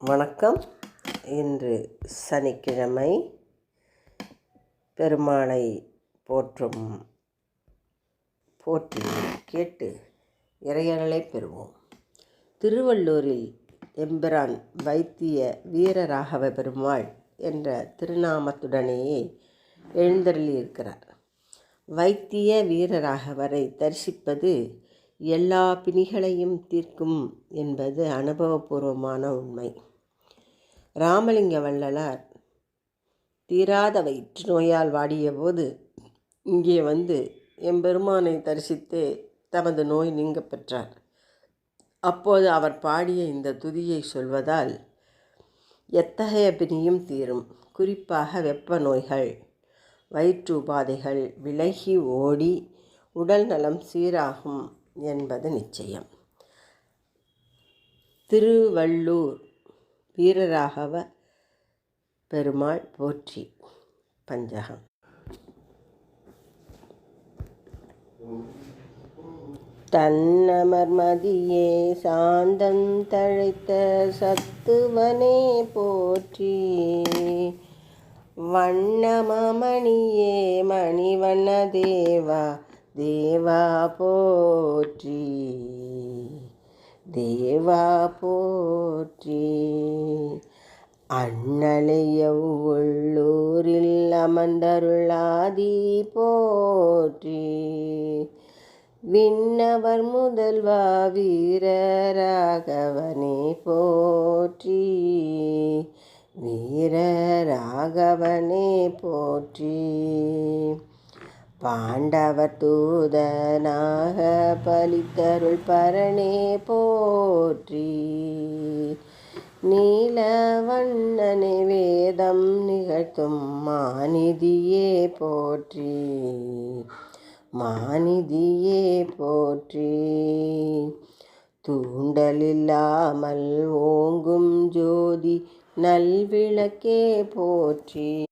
வணக்கம். இன்று சனிக்கிழமை பெருமாளை போற்றும் போற்றி கேட்டு இறையர்களை பெறுவோம். திருவள்ளூரில் எம்பிரான் வைத்திய வீரராகவ பெருமாள் என்ற திருநாமத்துடனேயே எழுந்தருளியிருக்கிறார். வைத்திய வீரராகவரை தரிசிப்பது எல்லா பிணிகளையும் தீர்க்கும் என்பது அனுபவபூர்வமான உண்மை. ராமலிங்க வள்ளலார் தீராத வயிற்று நோயால் வாடியபோது இங்கே வந்து எம்பெருமானை தரிசித்து தமது நோய் நீங்க பெற்றார். அப்போது அவர் பாடிய இந்த துதியை சொல்வதால் எத்தகைய பிணியும் தீரும். குறிப்பாக வெப்ப நோய்கள் வயிற்று உபாதைகள் விலகி ஓடி உடல் நலம் சீராகும். என்பது நிச்சயம். திருவள்ளூர் வீரராகவ பெருமாள் போற்றி. பஞ்சகம். தன்னமர்மதியே சாந்தம் தழைத்த சத்துவனே போற்றி. வண்ணமணியே மணிவண்ண தேவா தேவா போற்றி தேவா போற்றி. அண்ணலைய உள்ளூரில் அமர்ந்தருளாதி போற்றி. விண்ணவர் முதல்வா வீரராகவனே போற்றி. வீரராகவனே போற்றி. பாண்டவர் தூதனாக பலித்தருள் பரணே போற்றி. நீலவண்ணனை வேதம் நிகழ்த்தும் மாநிதியே போற்றி. மாநிதியே போற்றி. தூண்டலில்லாமல் ஓங்கும் ஜோதி நல்விளக்கே போற்றி.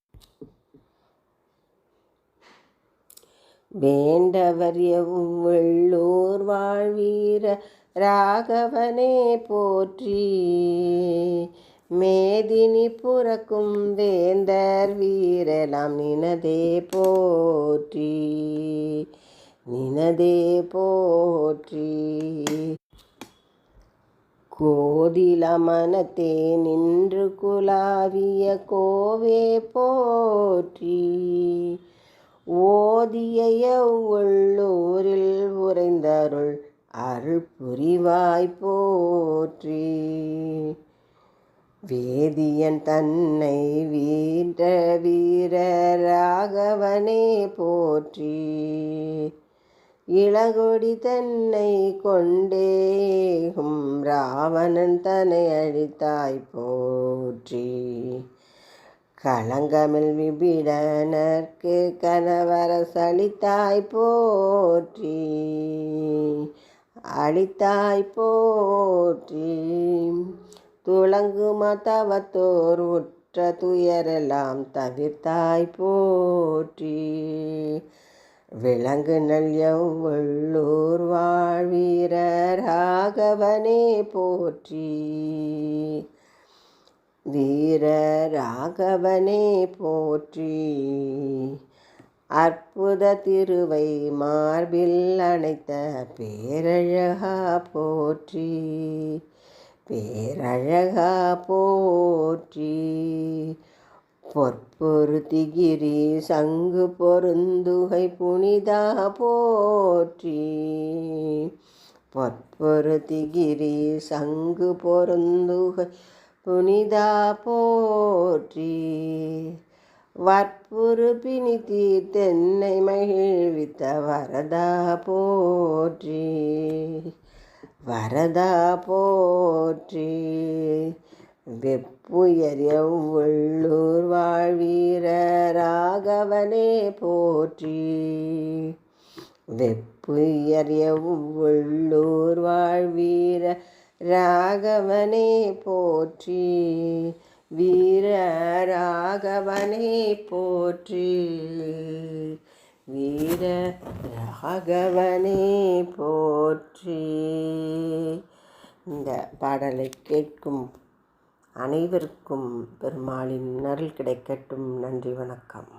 வேண்டவர் எவ்வள்ளூர் வாழ்வீர ராகவனே போற்றி. மேதினி புறக்கும் வேந்தர் வீரலாம் நினதே போற்றி. நினதே போற்றி. கோதிலமனத்தே நின்று குலாவிய கோவே போற்றி. ஓதிய உள்ளூரில் உறைந்தருள் அருள் புரிவாய் போற்றி. வேதியன் தன்னை வீர வீரராகவனே போற்றி. இளகொடி தன்னை கொண்டேகும் ராவணன் தன்னை அழித்தாய் போற்றி. களங்கமில் விபிடனர்க்கு கணவர சளித்தாய் போற்றி. அளித்தாய் போற்றி. துளங்கு மதவத்தோர் உற்ற துயரெல்லாம் தவிர்த்தாய் போற்றி. விலங்கு நல் எவ்வள்ளூர் வாழ்வீரராகவனே போற்றி. வீர ராகவனே போற்றி. அற்புத திருவை மார்பில் அணைத்த பேரழகா போற்றி. பேரழகா போற்றி. பொற்பொருத்திகிரி சங்கு பொருந்துகை புனிதா போற்றி. பொற்பொருத்திகிரி சங்கு பொருந்துகை புனிதா போற்றி. வற்புறு பிணித்தி தென்னை மகிழ்வித்த வரதா போற்றி. வரதா போற்றி. வெப்புயர் எவ்வள்ளூர் வாழ்வீர ராகவனே போற்றி. வெப்புயர் எவ்வள்ளூர் வாழ்வீர ராகவனே போற்றி வீர ராகவனே போற்றி வீர ராகவனே போற்றி. இந்த பாடலை கேட்கும் அனைவருக்கும் பெருமாளின் அருள் கிடைக்கட்டும். நன்றி வணக்கம்.